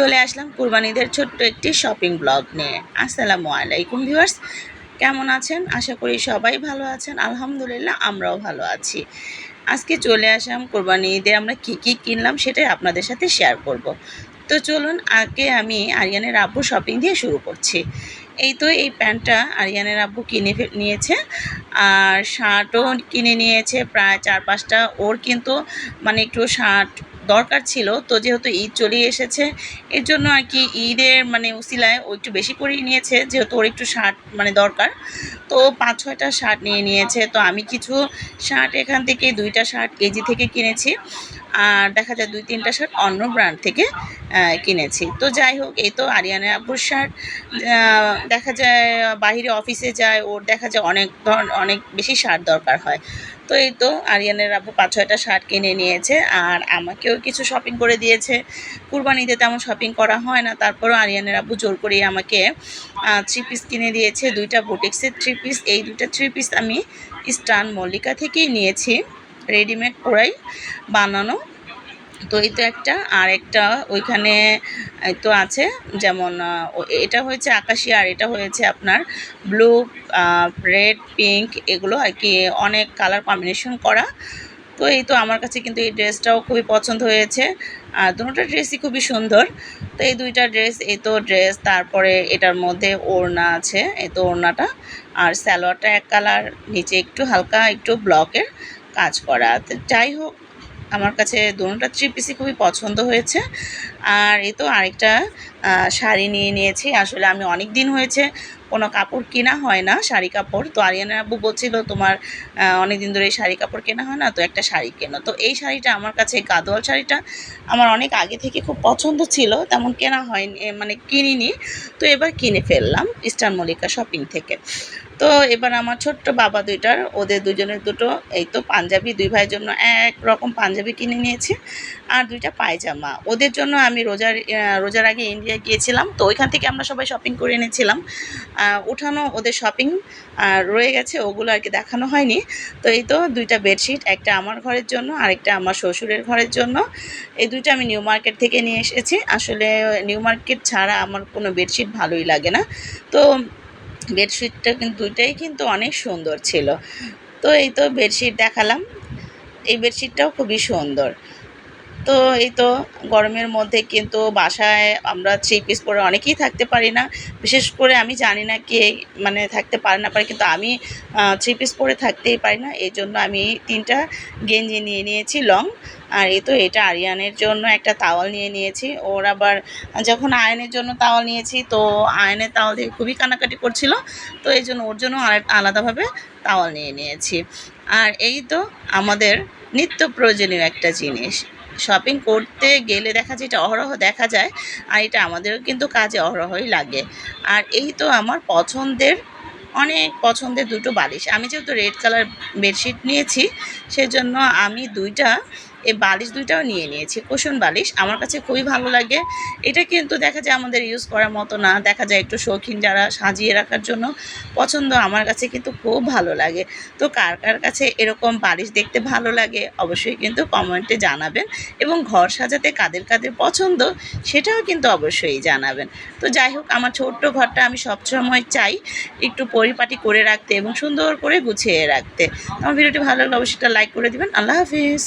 চলে আসলাম কুরবানিদের ছোট্ট একটি শপিং ব্লগ নিয়ে। আসসালামু আলাইকুম ভিউয়ার্স কেমন আছেন? আশা করি সবাই ভালো আছেন। আলহামদুলিল্লাহ, আমরাও ভালো আছি। আজকে চলে আসলাম কোরবানি ঈদে আমরা কী কী কিনলাম সেটাই আপনাদের সাথে শেয়ার করব। তো চলুন, আগে আমি আরিয়ানের আব্বু শপিং দিয়ে শুরু করছি। এই তো এই প্যান্টটা আরিয়ানের আব্বু কিনে নিয়েছে। আর শার্টও কিনে নিয়েছে, প্রায় চার পাঁচটা। ওর কিন্তু মানে একটু শার্ট দরকার ছিল। তো যেহেতু ঈদ চলে এসেছে, এর জন্য আর কি ঈদের মানে উসিলায় ও একটু বেশি করেই নিয়েছে, যেহেতু ওর একটু শার্ট মানে দরকার। তো পাঁচ, ছয়টা শার্ট নিয়ে নিয়েছে। তো আমি কিছু শার্ট এখান থেকে, দুইটা শার্ট কেজি থেকে কিনেছি। আর দেখা যায় দুই, তিনটা শার্ট অন্য ব্র্যান্ড থেকে কিনেছি। তো যাই হোক, এই তো আরিয়ানের আব্বুর শার্ট। দেখা যায়, বাইরে অফিসে যায়, ওর দেখা যায় অনেক ধর, অনেক বেশি শার্ট দরকার হয়। তো এই তো আরিয়ানের আব্বু পাঁচ ছয়টা শার্ট কিনে নিয়েছে, আর আমাকেও কিছু শপিং করে দিয়েছে। কুরবানিতে তেমন শপিং করা হয় না, তারপরও আরিয়ানের আব্বু জোর করেই আমাকে থ্রি পিস কিনে দিয়েছে, দুইটা বুটিক্সের থ্রি পিস এই দুইটা থ্রি পিস আমি স্টান মল্লিকা থেকেই নিয়েছি। রেডিমেড পুরাই বানানো। তো এই তো একটা। আর একটা ওইখানে তো আছে, যেমন এটা হয়েছে আকাশি আর এটা হয়েছে আপনার ব্লু রেড, পিঙ্ক এগুলো আর কি, অনেক কালার কম্বিনেশন করা। তো এই তো আমার কাছে কিন্তু এই ড্রেসটাও খুবই পছন্দ হয়েছে। আর দুটোটা ড্রেসই খুবই সুন্দর। তো এই দুইটা ড্রেস, এই তো ড্রেস, তারপরে এটার মধ্যে ওড়না আছে, এই তো ওড়নাটা। আর স্যালোয়ারটা এক কালার, নিচে একটু হালকা, একটু ব্লকের কাজ করা। যাই হোক আমার কাছে দুটোটা থ্রি পিসই খুবই পছন্দ হয়েছে। আর এই তো আরেকটা শাড়ি নিয়ে নিয়েছি। আসলে আমি অনেক দিন হয়েছে কোনো কাপড় কেনা হয় না শাড়ি কাপড়। তো আরিয়ানা আব্বু বলছিল, তোমার অনেক দিন ধরে এই শাড়ি কাপড় কেনা হয় না, তো একটা শাড়ি কেনো। তো এই শাড়িটা আমার কাছে গাদোয়াল শাড়িটা আমার অনেক আগে থেকে খুব পছন্দ ছিল, তেমন কেনা হয়নি মানে কিনিনি। তো এবার কিনে ফেললাম ইস্টার্ন মল্লিকা শপিং থেকে। তো এবার আমার ছোট্ট বাবা দুইটার, ওদের দুজনের দুটো, এই তো পাঞ্জাবি, দুই ভাইয়ের জন্য এক রকম পাঞ্জাবি কিনে নিয়েছি। আর দুইটা পায়জামা। ওদের জন্য আমি রোজার রোজার আগে ইন্ডিয়া গিয়েছিলাম, তো ওইখান থেকে আমরা সবাই শপিং করে এনেছিলাম। উঠানো ওদের শপিং রয়ে গেছে, ওগুলো আর কি দেখানো হয়নি। তো এই তো দুইটা বেডশিট একটা আমার ঘরের জন্য, আরেকটা আমার শ্বশুরের ঘরের জন্য। এই দুইটা আমি নিউ মার্কেট থেকে নিয়ে এসেছি। আসলে নিউ মার্কেট ছাড়া আমার কোনো বেডশিট ভালোই লাগে না। তো বেডশিটটা কিন্তু দুইটাই কিন্তু অনেক সুন্দর ছিল। তো এই তো বেডশিট দেখালাম। এই বেডশিটটাও খুবই সুন্দর। তো এই তো গরমের মধ্যে কিন্তু বাসায় আমরা থ্রি পিস পরে অনেকেই থাকতে পারি না। বিশেষ করে আমি জানি না কে মানে থাকতে পারে না পারে, কিন্তু আমি থ্রি পিস পরে থাকতেই পারি না। এই জন্য আমি তিনটা গেঞ্জি নিয়ে নিয়েছি লং আর এই তো এটা আরিয়ানের জন্য একটা তাওয়াল নিয়ে নিয়েছি। ওর আবার যখন আয়নের জন্য তাওয়াল নিয়েছি, তো আয়নের তাওয়াল দিয়ে খুবই কানাকাটি করছিল, তো এই জন্য ওর জন্য আলা- আলাদাভাবে তাওয়াল নিয়ে নিয়েছি। আর এই তো আমাদের নিত্য প্রয়োজনীয় একটা জিনিস শপিং করতে গেলে দেখা যায় এটা অহরহ দেখা যায়, আর এটা আমাদেরও কিন্তু কাজে অহরহই লাগে। আর এই তো আমার পছন্দের, অনেক পছন্দের দুটো বালিশ। আমি যেহেতু রেড কালার বেডশিট নিয়েছি, সেজন্য আমি দুইটা এই বালিশ দুইটাও নিয়ে নিয়েছি। কুশন বালিশ আমার কাছে খুবই ভালো লাগে। এটা কিন্তু দেখা যায় আমাদের ইউজ করার মতো না। দেখা যায় একটু শৌখিন যারা সাজিয়ে রাখার জন্য পছন্দ আমার কাছে কিন্তু খুব ভালো লাগে। তো কার কার কাছে এরকম বালিশ দেখতে ভালো লাগে অবশ্যই কিন্তু কমেন্টে জানাবেন এবং ঘর সাজাতে কাদের কাদের পছন্দ সেটাও কিন্তু অবশ্যই জানাবেন। তো যাই হোক, আমার ছোট্ট ঘরটা আমি সবসময় চাই একটু পরিপাটি করে রাখতে এবং সুন্দর করে গুছিয়ে রাখতে। আমার ভিডিওটি ভালো লাগলে অবশ্যই লাইক করে দিবেন। আল্লাহ হাফিজ।